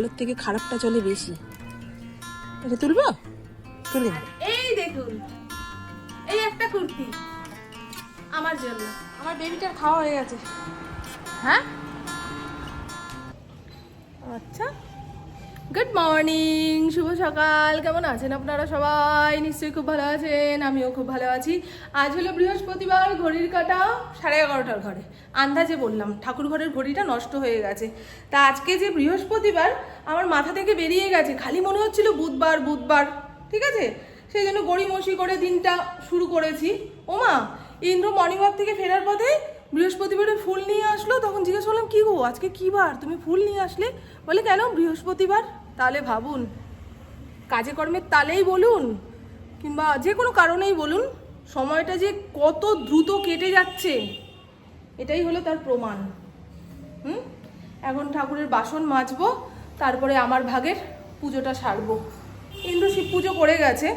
ভালোর থেকে খারাপটা চলে বেশি। এটা তুলবো? তুলে। এই দেখুন। এই একটা কুর্তি আমার জন্য। আমার বেবিটার খাওয়া হয়ে গেছে। হ্যাঁ? আচ্ছা। গুড মর্নিং শুভ সকাল। কেমন আছেন আপনারা সবাই? নিশ্চয়ই খুব ভালো আছেন, আমিও খুব ভালো আছি। আজ হলো বৃহস্পতিবার, ঘড়ির কাটা সাড়ে এগারোটার ঘরে। আন্দাজে বললাম, ঠাকুর ঘরের ঘড়িটা নষ্ট হয়ে গেছে। তা আজকে যে বৃহস্পতিবার, আমার মাথা থেকে বেরিয়ে গেছে। খালি মনে হচ্ছিল বুধবার বুধবার, ঠিক আছে? সেই জন্য গড়িমসি করে দিনটা শুরু করেছি। ওমা ইন্দ্র মর্নিং ওয়াক থেকে ফেরার পথে বৃহস্পতিবারে ফুল নিয়ে আসলো? তখন জিজ্ঞেস করলাম, কী গো, আজকে কী বার? তুমি ফুল নিয়ে আসলে? বলে, কেন? বৃহস্পতিবার? তাহলে ভাবুন, কাজে কর্মের তালেই বলুন, কিংবা যে কোনো কারণেই বলুন, সময়টা যে কত দ্রুত কেটে যাচ্ছে, এটাই হলো তার প্রমাণ। হুম? এখন ঠাকুরের বাসন মাজবো, তারপরে আমার ভাগের পুজোটা সারবো। ইন্দ্র শিব পুজো করে গেছে।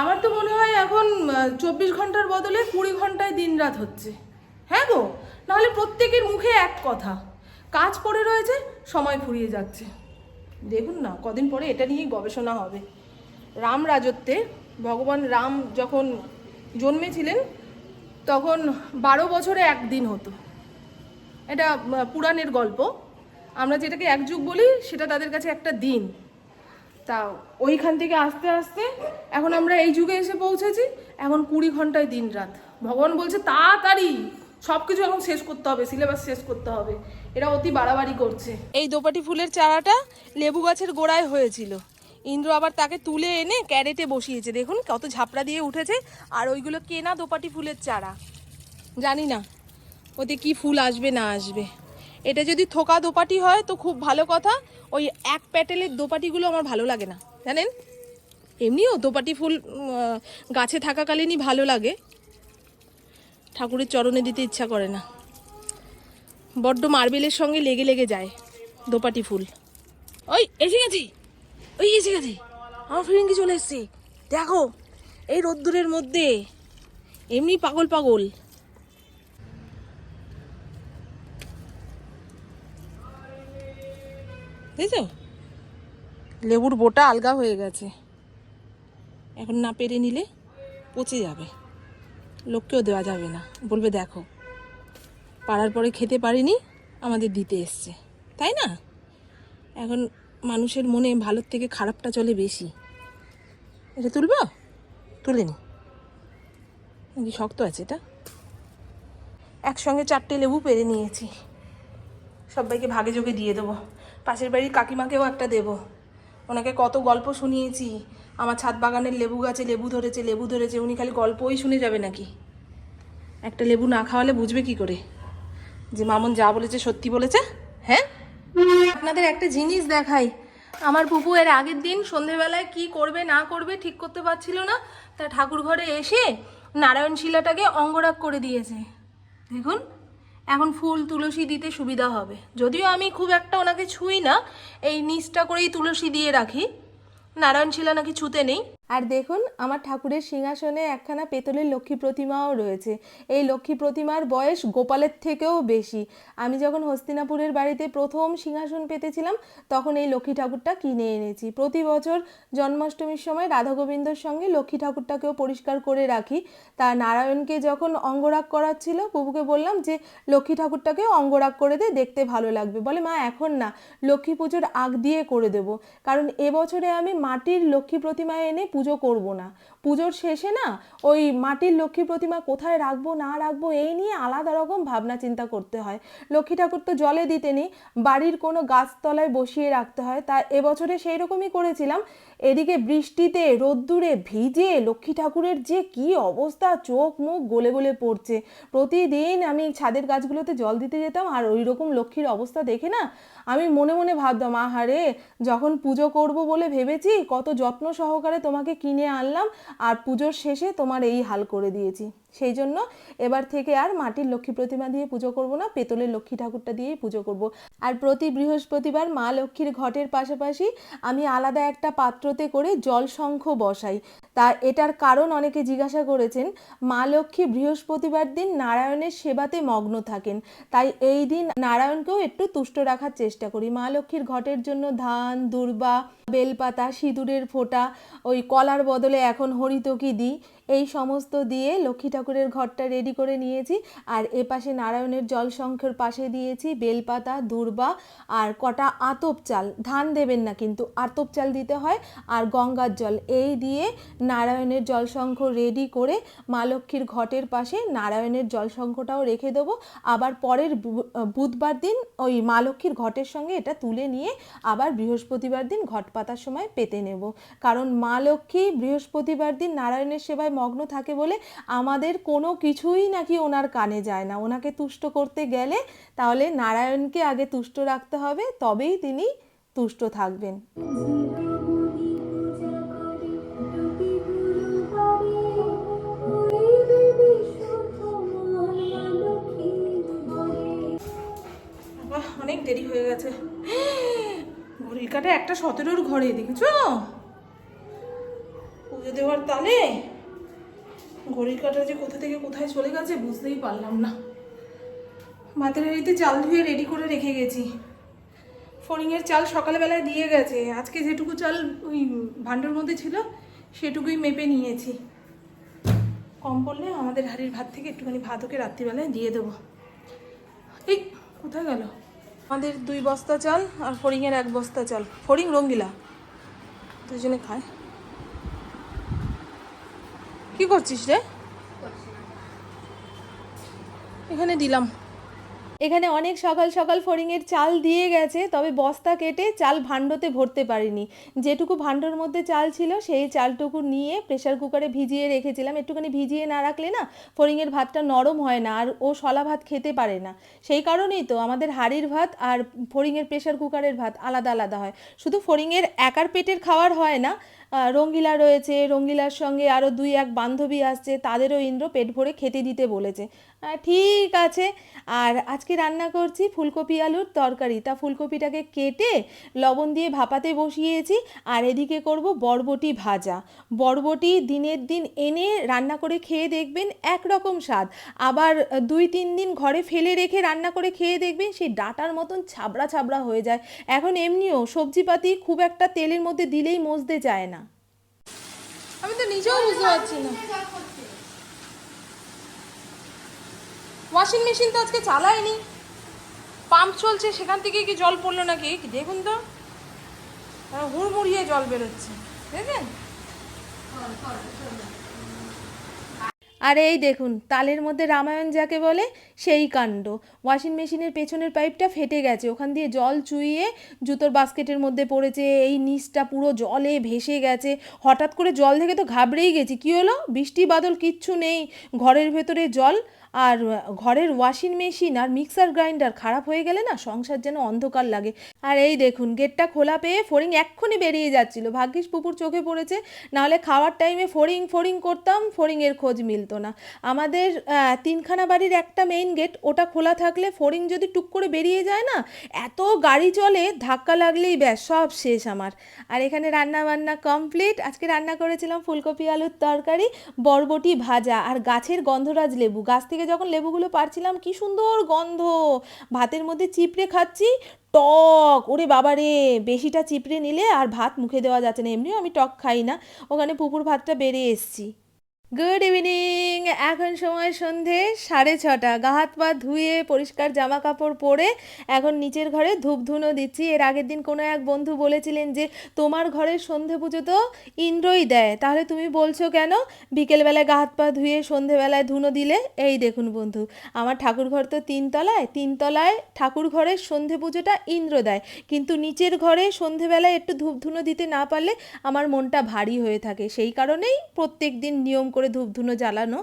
আমার তো মনে হয় এখন চব্বিশ ঘণ্টার বদলে কুড়ি ঘন্টায় দিনরাত হচ্ছে। হ্যাঁ গো? নাহলে প্রত্যেকের মুখে এক কথা, কাজ পড়ে রয়েছে, সময় ফুরিয়ে যাচ্ছে। দেখুন না, কদিন পরে এটা নিয়েই গবেষণা হবে। রাম রাজত্বে ভগবান রাম যখন জন্মেছিলেন, তখন বারো বছরে একদিন হতো। এটা পুরাণের গল্প। আমরা যেটাকে এক যুগ বলি, সেটা তাদের কাছে একটা দিন। তা ওইখান থেকে আস্তে আস্তে এখন আমরা এই যুগে এসে পৌঁছেছি, এখন কুড়ি ঘন্টায় দিন রাত। ভগবান বলছে, তাড়াতাড়ি! সব কিছু এখন শেষ করতে হবে সিলেবাস শেষ করতে হবে। এরা অতি বাড়াবাড়ি করছে। এই দোপাটি ফুলের চারাটা লেবু গাছের গোড়ায় হয়েছিল। ইন্দ্র আবার তাকে তুলে এনে ক্যারেটে বসিয়েছে। দেখুন কত ঝাপড়া দিয়ে উঠেছে। আর ওইগুলো কেনা দোপাটি ফুলের চারা। জানি না, ওতে কি ফুল আসবে না আসবে। এটা যদি থোকা দোপাটি হয় তো খুব ভালো কথা। ওই এক প্যাটেলের দোপাটিগুলো আমার ভালো লাগে না। জানেন? এমনিও দোপাটি ফুল গাছে থাকাকালীনই ভালো লাগে। ঠাকুরের চরণে দিতে ইচ্ছা করে না। বড্ড মার্বেলের সঙ্গে লেগে লেগে যায় দোপাটি ফুল। ওই, এসে গেছি। ওই, এসে গেছি। আমার ফিরিঙ্গি চলে এসছে। দেখো, এই রোদ্দুরের মধ্যে এমনি পাগল পাগল। বুঝেছ? লেবুর বোটা আলগা হয়ে গেছে। এখন না পেরে নিলে পচে যাবে। লোককেও দেওয়া যাবে না। বলবে, দেখো, পাড়ার পরে খেতে পারিনি, আমাদের দিতে এসছে। তাই না? এখন মানুষের মনে ভালোর থেকে খারাপটা চলে বেশি। এটা তুলবো? তুলে নি। শক্ত আছে এটা? একসঙ্গে চারটে লেবু পেরে নিয়েছি। সবাইকে ভাগে যোগে দিয়ে দেবো। পাশের বাড়ির কাকিমাকেও একটা দেবো। ওনাকে কত গল্প শুনিয়েছি। আমার ছাদ বাগানের লেবু গাছে লেবু ধরেছে লেবু ধরেছে, উনি খালি গল্পই শুনে যাবে নাকি? একটা লেবু না খাওয়ালে বুঝবে কি করে? যে মামুন যা বলেছে সত্যি বলেছে? হ্যাঁ? আপনাদের একটা জিনিস দেখাই। আমার পুপু এর আগের দিন সন্ধেবেলায় কি করবে, না করবে ঠিক করতে পারছিল না। তা ঠাকুর ঘরে এসে নারায়ণ শিলাটাকে অঙ্গরাগ করে দিয়েছে। দেখুন, এখন ফুল তুলসী দিতে সুবিধা হবে। যদিও আমি খুব একটা ওনাকে ছুঁই না, এই নিচটা করেই তুলসী দিয়ে রাখি। নারায়ণ শিলা নাকি ছুতে নেই? আর দেখুন, আমার ঠাকুরের সিংহাসনে একখানা পেতলের লক্ষ্মী প্রতিমাও রয়েছে। এই লক্ষ্মী প্রতিমার বয়স গোপালের থেকেও বেশি। আমি যখন হস্তিনাপুরের বাড়িতে প্রথম সিংহাসন পেতেছিলাম, তখন এই লক্ষ্মী ঠাকুরটা কিনে এনেছি। প্রতি বছর জন্মাষ্টমীর সময় রাধা গোবিন্দর সঙ্গে লক্ষ্মী ঠাকুরটাকেও পরিষ্কার করে রাখি। তা নারায়ণকে যখন অঙ্গরাগ করাচ্ছিল প্রভুকে বললাম যে, লক্ষ্মী ঠাকুরটাকেও অঙ্গরাগ করে দে, দেখতে ভালো লাগবে। বলে, মা, এখন না, লক্ষ্মী পুজোর আগ দিয়ে করে দেব। কারণ এবছরে আমি মাটির লক্ষ্মী প্রতিমা এনে পুজো করব না। পুজোর শেষে না ওই মাটির লক্ষ্মী প্রতিমা কোথায় রাখব, না রাখব, এই নিয়ে আলাদা রকম ভাবনা চিন্তা করতে হয়। লক্ষ্মী ঠাকুর তো জলে দিতে নেই, বাড়ির কোনো গাছতলায় বসিয়ে রাখতে হয়। তা এবছরে সেই রকমই করেছিলাম। এদিকে বৃষ্টিতে, রোদ্দুরে ভিজে লক্ষ্মী ঠাকুরের যে কি অবস্থা, চোখ মুখ গলে গলে পড়ছে। প্রতিদিন আমি ছাদের গাছগুলোতে জল দিতে যেতাম আর ওই রকম লক্ষ্মীর অবস্থা দেখে না আমি মনে মনে ভাবতাম, আহারে, যখন পুজো করব বলে ভেবেছি, কত যত্ন সহকারে তোমাকে কিনে আনলাম আর পুজোর শেষে তোমার এই হাল করে দিয়েছি। সেই জন্য এবার থেকে আর মাটির লক্ষ্মী প্রতিমা দিয়ে পুজো করব না, পেতলের লক্ষ্মী ঠাকুরটা দিয়েই পুজো করব। আর প্রতি বৃহস্পতিবার মা লক্ষ্মীর ঘটের পাশাপাশি আমি আলাদা একটা পাত্রতে করে জল শঙ্খ বসাই। তা এটার কারণ অনেকে জিজ্ঞাসা করেছেন, মা লক্ষ্মী বৃহস্পতিবার দিন নারায়ণের সেবাতে মগ্ন থাকেন, তাই এই দিন নারায়ণকেও একটু তুষ্ট রাখার চেষ্টা করি। মা লক্ষ্মীর ঘটের জন্য ধান, দুর্বা, বেলপাতা, সিঁদুরের ফোঁটা, ওই কলার বদলে এখন হরিতকি দিই। এই সমস্ত দিয়ে লক্ষ্মী ঠাকুরের ঘরটা রেডি করে নিয়েছি। আর এ পাশে নারায়ণের জল শঙ্খের পাশে দিয়েছি বেলপাতা, দুর্বা আর কটা আতপ চাল। ধান দেবেন না কিন্তু, আতপ চাল দিতে হয় আর গঙ্গার জল। এই দিয়ে নারায়ণের জলশঙ্খ রেডি করে মা লক্ষ্মীর ঘটের পাশে নারায়ণের জলশঙ্খটাও রেখে দেবো। আবার পরের বুধবার দিন ওই মা লক্ষ্মীর ঘটের সঙ্গে এটা তুলে নিয়ে আবার বৃহস্পতিবার দিন ঘট পাতার সময় পেতে নেব। কারণ মা লক্ষ্মী বৃহস্পতিবার দিন নারায়ণের সেবায় মগ্ন থাকে বলে আমাদের কোনো কিছুই নাকি ওনার কানে যায় না। ওনাকে তুষ্ট করতে গেলে তাহলে নারায়ণকে আগে তুষ্ট রাখতে হবে, তবেই তিনি তুষ্ট থাকবেন। অনেক দেরি হয়ে গেছে। ঘড়ির কাটা একটা সতেরোর ঘরে দেখেছ? পুজো দেওয়ার তালে ঘড়ির কাটা যে কোথা থেকে কোথায় চলে গেছে বুঝতেই পারলাম না। ভাতের হাঁড়িতে চাল ধুয়ে রেডি করে রেখে গেছি। ফড়িংয়ের চাল সকালবেলায় দিয়ে গেছে। আজকে যেটুকু চাল ওই ভাণ্ডার মধ্যে ছিল, সেটুকুই মেপে নিয়েছি। কম পড়লে আমাদের হাড়ির ভাত থেকে একটুখানি ভাত ওকে রাত্রিবেলায় দিয়ে দেবো। এই, কোথায় গেল? আমাদের দুই বস্তা চাল আর ফড়িংয়ের এক বস্তা চাল। ফড়িং রঙ্গিলা। দুজনে খায়। কি করছিস রে? এখানে দিলাম। এখানে অনেক সকাল সকাল ফড়িংয়ের চাল দিয়ে গেছে, তবে বস্তা কেটে চাল ভাণ্ডতে ভরতে পারিনি। যেটুকু ভাণ্ডর মধ্যে চাল ছিল, সেই চালটুকু নিয়ে প্রেশার কুকারে ভিজিয়ে রেখেছিলাম। একটুখানি ভিজিয়ে না রাখলে না ফড়িংয়ের ভাতটা নরম হয় না, আর ও শলা ভাত খেতে পারে না। সেই কারণেই তো আমাদের হাড়ির ভাত আর ফড়িংয়ের প্রেশার কুকারের ভাত আলাদা আলাদা হয়। শুধু ফড়িংয়ের একার পেটের খাওয়ার হয় না রঙ্গিলা রয়েছে, রঙ্গিলার সঙ্গে আরও দুই এক বান্ধবী আসছে, তাদেরও ইন্দ্র পেট ভরে খেতে দিতে বলেছে। ঠিক আছে, আর আজকে রান্না করছি ফুলকপি আলুর তরকারি। তা ফুলকপিটাকে কেটে লবণ দিয়ে ভাপাতে বসিয়েছি, আর এদিকে করব বরবটি ভাজা। বরবটি দিনের দিন এনে রান্না করে খেয়ে দেখবেন একরকম স্বাদ। আবার দুই তিন দিন ঘরে ফেলে রেখে রান্না করে খেয়ে দেখবেন সেই ডাটার মতন ছাবড়া ছাবড়া হয়ে যায়। এখন এমনিও সবজিপাতি খুব একটা তেলের মধ্যে দিলেই মজতে চায় না। আমি তো নিজেও বুঝতে পারছি না। ওয়াশিং মেশিন তো আজকে চালায়নি পাম্প চলছে, সেখান থেকে কি জল পড়ল নাকি? দেখুন তো। হুড়মুড়িয়ে জল বেরোচ্ছে। দেখেন আর এই দেখুন, তালের মধ্যে রামায়ণ যাকে বলে সেই কাণ্ড। ওয়াশিং মেশিনের পেছনের পাইপটা ফেটে গেছে। ওখান দিয়ে জল চুইয়ে জুতোর বাস্কেটের মধ্যে পড়েছে। এই নিচটা পুরো জলে ভেসে গেছে। হঠাৎ করে জল দেখে তো ঘাবড়েই গেছি। কি হলো? বৃষ্টি, বাদল, কিচ্ছু নেই। ঘরের ভেতরে জল আর ঘরের ওয়াশিং মেশিন আর মিক্সার গ্রাইন্ডার খারাপ হয়ে গেলে না সংসার যেন অন্ধকার লাগে। আর এই দেখুন গেটটা খোলা পেয়ে ফড়িং এক্ষুনি বেরিয়ে যাচ্ছিল। ভাগ্যিস পুকুর চোখে পড়েছে। নাহলে খাওয়ার টাইমে ফড়িং ফড়িং করতাম ফড়িংয়ের খোঁজ মিলতো না। আমাদের তিনখানা বাড়ির একটা মেইন গেট ওটা খোলা থাকলে ফড়িং যদি টুক করে বেরিয়ে যায় না, এত গাড়ি চলে, ধাক্কা লাগলেই ব্যাস, সব শেষ আমার। আর এখানে রান্না বান্না কমপ্লিট আজকে রান্না করেছিলাম ফুলকপি আলুর তরকারি, বরবটি ভাজা আর গাছের গন্ধরাজ লেবু। গাছ থেকে যখন লেবুগুলো পারছিলাম, কি সুন্দর গন্ধ! ভাতের মধ্যে চিপড়ে খাচ্ছি, টক! ওরে বাবা রে! বেশিটা চিপড়ে নিলে আর ভাত মুখে দেওয়া যাচ্ছে না। এমনিও আমি টক খাই না। ওখানে পুকুর ভাতটা বেড়ে এসছি। গুড ইভিনিং এখন সময় সন্ধে সাড়ে ছটা। গা হাত পা ধুয়ে পরিষ্কার জামা কাপড় পরে এখন নিচের ঘরে ধূপ ধুনো দিচ্ছি। এর আগের দিন কোনো এক বন্ধু বলেছিলেন যে, তোমার ঘরের সন্ধে পুজো তো ইন্দ্রই দেয়। তাহলে তুমি বলছো কেন? বিকেলবেলায় গা হাত পা ধুয়ে সন্ধেবেলায় ধুনো দিলে? এই দেখুন বন্ধু, আমার ঠাকুর ঘর তো তিনতলায়। তিনতলায় ঠাকুর ঘরের সন্ধে পুজোটা ইন্দ্র দেয়। কিন্তু নিচের ঘরে সন্ধেবেলায় একটু ধূপ ধুনো দিতে না পারলে আমার মনটা ভারী হয়ে থাকে। সেই কারণেই প্রত্যেক দিন নিয়ম করে ধূপ ধুনো জ্বালানো।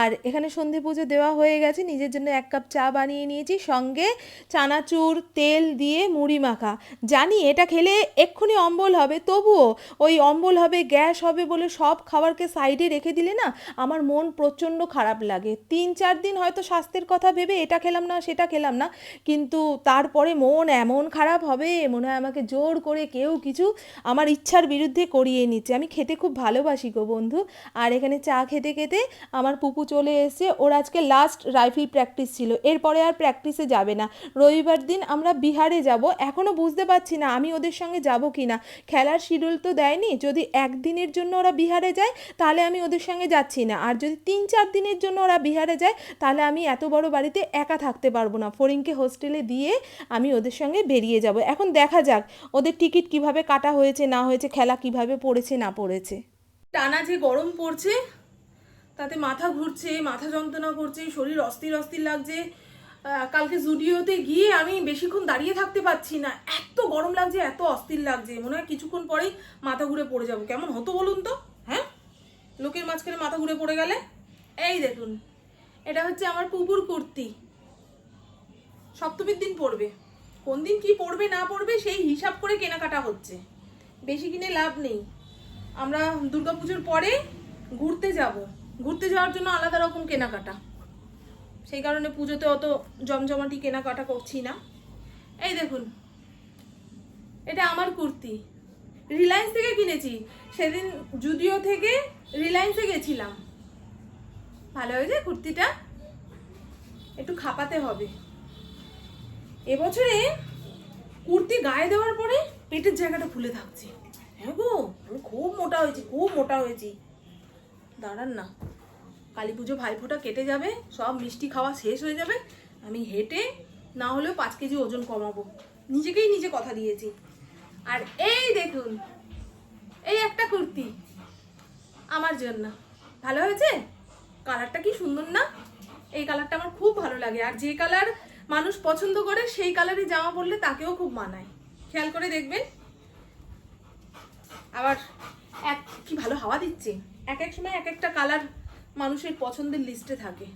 আর এখানে সন্ধে পুজো দেওয়া হয়ে গেছে। নিজের জন্য এক কাপ চা বানিয়ে নিয়েছি। সঙ্গে চানাচুর, তেল দিয়ে মুড়ি মাখা। জানি এটা খেলে এক্ষুনি অম্বল হবে। তবুও ওই অম্বল হবে, গ্যাস হবে বলে সব খাবারকে সাইডে রেখে দিলে না আমার মন প্রচণ্ড খারাপ লাগে। তিন, চার দিন হয়তো স্বাস্থ্যের কথা ভেবে এটা খেলাম না, সেটা খেলাম না। কিন্তু তারপরে মন এমন খারাপ হবে, মনে হয় আমাকে জোর করে কেউ কিছু আমার ইচ্ছার বিরুদ্ধে করিয়ে নিচ্ছে। আমি খেতে খুব ভালোবাসি গো বন্ধু। আর এখানে চা খেতে খেতে আমার পুপু চলে এসে ওর আজকে লাস্ট রাইফেল প্র্যাকটিস ছিল। এরপরে আর প্র্যাকটিসে যাবে না। রবিবার দিন আমরা বিহারে যাব। এখনও বুঝতে পারছি না আমি ওদের সঙ্গে যাব কি না খেলার শিডিউল তো দেয়নি। যদি একদিনের জন্য ওরা বিহারে যায়, তাহলে আমি ওদের সঙ্গে যাচ্ছি না। আর যদি তিন চার দিনের জন্য ওরা বিহারে যায়, তাহলে আমি এত বড় বাড়িতে একা থাকতে পারব না। ফরিনকে হোস্টেলে দিয়ে আমি ওদের সঙ্গে বেরিয়ে যাব। এখন দেখা যাক ওদের টিকিট কীভাবে কাটা হয়েছে, না হয়েছে, খেলা কীভাবে পড়েছে, না পড়েছে। টানা যে গরম পড়ছে তাতে মাথা ঘুরছে, মাথা যন্ত্রণা করছে, শরীর অস্থির অস্থির লাগছে। কালকে জুডিওতে গিয়ে আমি বেশিক্ষণ দাঁড়িয়ে থাকতে পারছি না। এত গরম লাগছে, এত অস্থির লাগছে। মনে হয় কিছুক্ষণ পরেই মাথা ঘুরে পড়ে যাব। কেমন হতো বলুন তো? হ্যাঁ? লোকের মাঝখানে মাথা ঘুরে পড়ে গেলে? এই দেখুন, এটা হচ্ছে আমার পুকুর কুর্তি। সপ্তমীর দিন পড়বে। কোন দিন কি পড়বে, না পড়বে, সেই হিসাব করে কেনাকাটা হচ্ছে। বেশি কিনে লাভ নেই। আমরা দুর্গাপুজোর পরে ঘুরতে যাব। ঘুরতে যাওয়ার জন্য আলাদা রকম কেনাকাটা। সেই কারণে পুজোতে অত জমজমাটি কেনাকাটা করছি না। এই দেখুন, এটা আমার কুর্তি। রিলায়েন্স থেকে কিনেছি। সেদিন জুডিও থেকে রিলায়েন্সে গেছিলাম। ভালো হয়েছে কুর্তিটা? একটু খাপাতে হবে। এবছরে কুর্তি গায়ে দেওয়ার পরে পেটের জায়গাটা ফুলে থাকছে। হ্যাঁ গো, আমি খুব মোটা হয়েছি, খুব মোটা হয়েছি। দাঁড়ান না। কালী পুজো ভাইফোঁটা কেটে যাবে, সব মিষ্টি খাওয়া শেষ হয়ে যাবে। আমি হেঁটে না হলেও পাঁচ কেজি ওজন কমাবো। নিজেকেই নিজে কথা দিয়েছি। আর এই দেখুন, এই একটা কুর্তি আমার জন্য। ভালো হয়েছে? কালারটা কি সুন্দর না? এই কালারটা আমার খুব ভালো লাগে। আর যে কালার মানুষ পছন্দ করে, সেই কালারে জামা পরলে তাকেও খুব মানায়। খেয়াল করে দেখবেন। আবার এক কি ভালো হাওয়া দিচ্ছে। এক এক সময় এক একটা কালার মানুষের পছন্দের লিস্টে থাকে।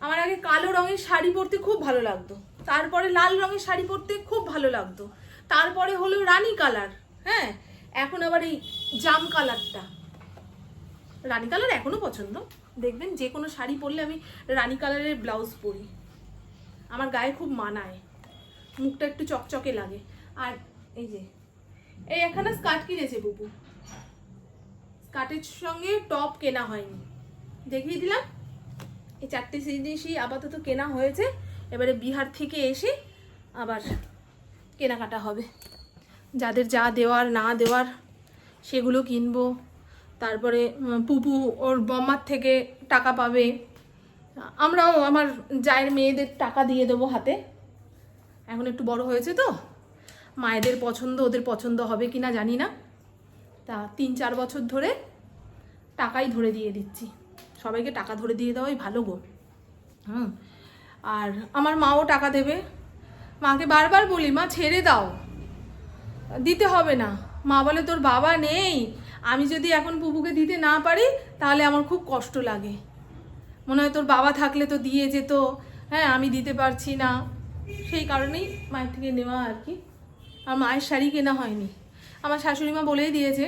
আমার আগে কালো রঙের শাড়ি পরতে খুব ভালো লাগতো। তারপরে লাল রঙের শাড়ি পরতে খুব ভালো লাগতো। তারপরে হলো রানী কালার হ্যাঁ? এখন আবার এই জাম কালারটা। রানী কালার এখনও পছন্দ। দেখবেন যে কোনো শাড়ি পরলে আমি রানী কালারের ব্লাউজ পরি। আমার গায়ে খুব মানায়। মুখটা একটু চকচকে লাগে। আর এই যে, এই একখানা স্কার্ট কিনেছে বুবু। স্কার্টের সঙ্গে টপ কেনা হয়নি। দেখিয়ে দিলাম। এই চারটে জিনিসই আপাতত কেনা হয়েছে। এবারে বিহার থেকে এসে আবার কেনাকাটা হবে। যাদের যা দেওয়ার, না দেওয়ার, সেগুলো কিনবো। তারপরে পুপু ওর বম্মার থেকে টাকা পাবে। আমরাও আমার জায়ের মেয়েদের টাকা দিয়ে দেবো হাতে। এখন একটু বড় হয়েছে তো। মায়েদের পছন্দ, ওদের পছন্দ হবে কি না জানি না। তা তিন চার বছর ধরে টাকাই ধরে দিয়ে দিচ্ছি। সবাইকে টাকা ধরে দিয়ে দেওয়াই ভালো গো। হুম। আর আমার মাও টাকা দেবে। মাকে বারবার বলি, মা, ছেড়ে দাও। দিতে হবে না। মা বলে, তোর বাবা নেই। আমি যদি এখন পুপুকে দিতে না পারি, তাহলে আমার খুব কষ্ট লাগে। মনে হয় তোর বাবা থাকলে তো দিয়ে যেত। হ্যাঁ আমি দিতে পারছি না। সেই কারণেই মায়ের থেকে নেওয়া আর কি। আর মায়ের শাড়ি কেনা হয়নি। আমার শাশুড়ি মা বলেই দিয়েছে,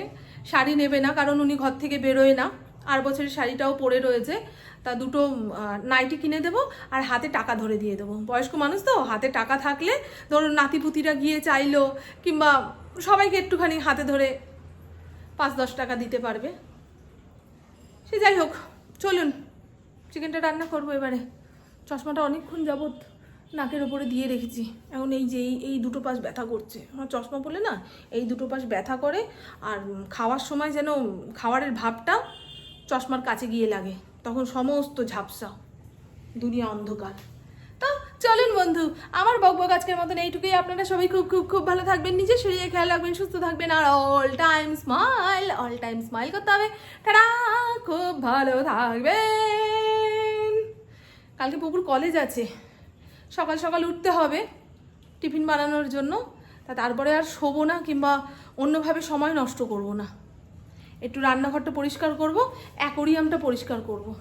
শাড়ি নেবে না, কারণ উনি ঘর থেকে বেরোয় না। আর বছরের শাড়িটাও পরে রয়েছে। তা দুটো নাইটি কিনে দেবো আর হাতে টাকা ধরে দিয়ে দেবো। বয়স্ক মানুষ তো, হাতে টাকা থাকলে ধরুন নাতিপুতিরা গিয়ে চাইলো কিংবা সবাইকে একটুখানি হাতে ধরে পাঁচ দশ টাকা দিতে পারবে। সে যাই হোক, চলুন, চিকেনটা রান্না করব এবারে। চশমাটা অনেকক্ষণ যাবৎ নাকের ওপরে দিয়ে রেখেছি। এখন এই যে এই- দুটো পাশ ব্যথা করছে। আমার চশমা পরলে না, এই দুটো পাশ ব্যথা করে, আর খাওয়ার সময় যেন খাওয়ারের ভাবটা চশমার কাছে গিয়ে লাগে। তখন সমস্ত ঝাপসা, দুনিয়া অন্ধকার। তো চলুন বন্ধু, আমার বকবক আজকের মতন এইটুকুই। আপনারা সবাই খুব খুব খুব ভালো থাকবেন, নিজের শরীরে খেয়াল রাখবেন, সুস্থ থাকবেন, আর all time smile all time smile করতে হবে। খুব ভালো থাকবেন। কালকে পুকুর কলেজ আছে। সকাল সকাল উঠতে হবে টিফিন বানানোর জন্য। তা তারপরে আর শোবো না কিংবা অন্যভাবে সময় নষ্ট করব না। একটু রান্নাঘরটা পরিষ্কার করব, অ্যাকোরিয়ামটা পরিষ্কার করব।